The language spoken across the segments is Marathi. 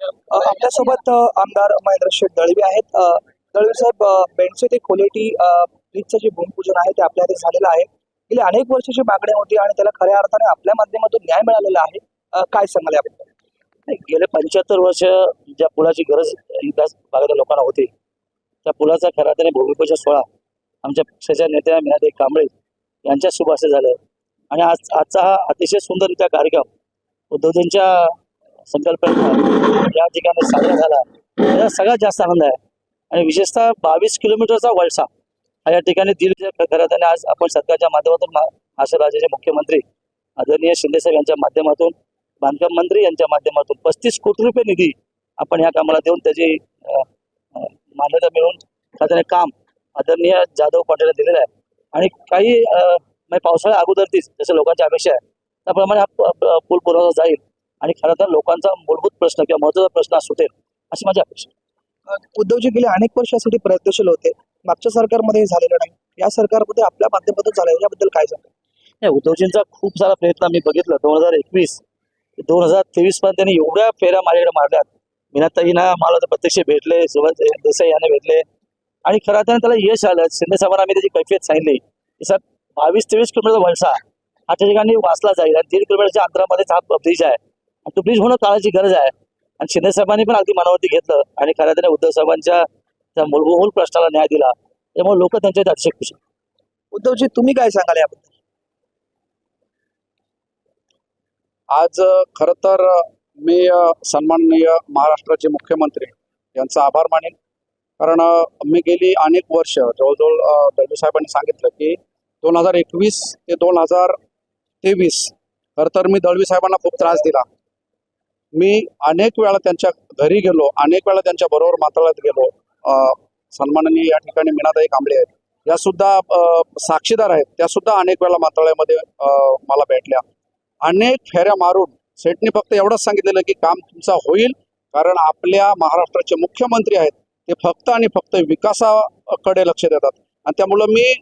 आपल्यासोबत आमदार महेंद्र शेठ दळवी आहेत. दळवी साहेब बेंडसे ते खोलेटी ब्रिजचं जे भूमिपूजन आहे ते आपल्या झालेलं आहे. गेली अनेक वर्षाची मागणी होती आणि त्याला खऱ्या अर्थाने आपल्या माध्यमातून न्याय मिळालेला आहे. काय सांगाल याबद्दल? गेले पंच्याहत्तर वर्ष ज्या पुलाची गरज विकास भागातल्या लोकांना होती त्या पुलाचा खरा त्याने भूमिपूजन सोहळा आमच्या पक्षाच्या नेत्या मीनाताई कांबळे यांच्या शुभ झालं. आणि आज आजचा हा अतिशय सुंदररित्या कार्यक्रम उद्धवजींच्या संकल्पना या ठिकाणी साजरा झाला. त्याचा सगळ्यात जास्त आनंद आहे. आणि विशेषतः बावीस किलोमीटरचा वळसा हा या ठिकाणी दिल करत आणि आज आपण सरकारच्या माध्यमातून महाराष्ट्र राज्याचे मुख्यमंत्री आदरणीय शिंदेसाहेब यांच्या माध्यमातून बांधकाम मंत्री यांच्या माध्यमातून पस्तीस कोटी रुपये निधी आपण या कामाला देऊन त्याची मान्यता मिळवून त्याने काम आदरणीय जाधव पाटील दिलेलं आहे. आणि काही म्हणजे पावसाळ्या अगोदरतीच जसं लोकांची अपेक्षा आहे त्याप्रमाणे हा पूल पुरवठा जाईल. आणि खरं तर लोकांचा मूलभूत प्रश्न किंवा महत्त्वाचा प्रश्न सुटेल अशी माझी अपेक्षा उद्धवजी गेले अनेक वर्षासाठी प्रयत्नशील होते. मागच्या सरकारमध्ये झालेलं नाही. या सरकारमध्ये आपल्या माध्यमातून झालं याबद्दल काय सांगाल? नाही उद्धवजींचा खूप सारा प्रयत्न मी बघितलं. दोन हजार एकवीस दोन हजार तेवीस पर्यंत त्यांनी एवढ्या फेऱ्या माझ्याकडे मारल्यात. मीनाताईंना मला तर प्रत्यक्ष भेटले सुभाष देसाई यांना भेटले. आणि खरं अर्थाने त्याला यश आलं. शिंदे साहेबांना आम्ही त्याची कैफियत सांगितली. की सर बावीस तेवीस किलोमीटर वळसा हा त्या ठिकाणी वाचला जाईल. आणि तीन किलोमीटरच्या अंतरामध्येच हा ब्रिज आहे. तो ब्रिज होणं काळाची गरज आहे. आणि शिंदे साहेबांनी पण अगदी मनावरती घेतलं आणि खऱ्या अर्थाने उद्धव साहेबांच्या त्या मूलभूत प्रश्नाला न्याय दिला. त्यामुळे लोक त्यांच्या अतिशय खुश. उद्धवजी तुम्ही काय सांगाल याबद्दल? आज खर तर मी सन्माननीय महाराष्ट्राचे मुख्यमंत्री यांचा आभार मानेन. कारण मी गेली अनेक वर्ष जवळजवळ दळवी साहेबांनी सांगितलं की दोन हजार एकवीस ते दोन हजार तेवीस खरं तर मी दळवी साहेबांना खूप त्रास दिला. मी अनेक वेळा त्यांच्या घरी गेलो अनेक वेळा त्यांच्या बरोबर मात्रालयात गेलो. अ, सन्माननीय या ठिकाणी मीनाताई कांबळे आहेत. या सुद्धा साक्षीदार आहेत. त्या सुद्धा अनेक वेळा मातळ्यामध्ये मला भेटल्या. अनेक फेऱ्या मारून सेटने फक्त एवढंच सांगितलेलं की काम तुमचा होईल कारण आपल्या महाराष्ट्राचे मुख्यमंत्री आहेत ते फक्त आणि फक्त विकासाकडे लक्ष देतात. आणि त्यामुळं मी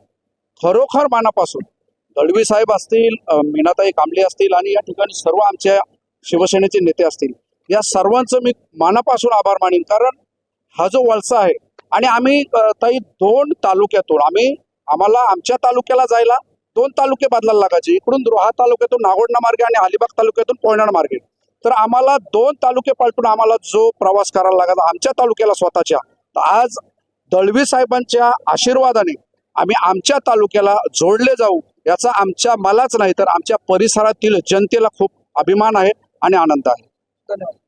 खरोखर मानापासून दळवी साहेब असतील मीनाताई कांबळे असतील आणि या ठिकाणी सर्व आमच्या शिवसेनेचे नेते असतील. या सर्वांचं मी मनापासून आभार मानेन. कारण हा जो वळसा आहे आणि आम्ही ताई दोन तालुक्यातून आम्ही आम्हाला आमच्या तालुक्याला जायला दोन तालुके बदलायला लागायचे. इकडून रोहा तालुक्यातून नागोडणा मार्गे आणि अलिबाग तालुक्यातून पोयनाड मार्गे. तर आम्हाला दोन तालुके पालटून आम्हाला जो प्रवास करायला लागायचा आमच्या तालुक्याला स्वतःच्या. तर आज दळवी साहेबांच्या आशीर्वादाने आम्ही आमच्या तालुक्याला जोडले जाऊ याचा आमच्या मलाच नाही तर आमच्या परिसरातील जनतेला खूप अभिमान आहे. आणि आनंद आहे. धन्यवाद.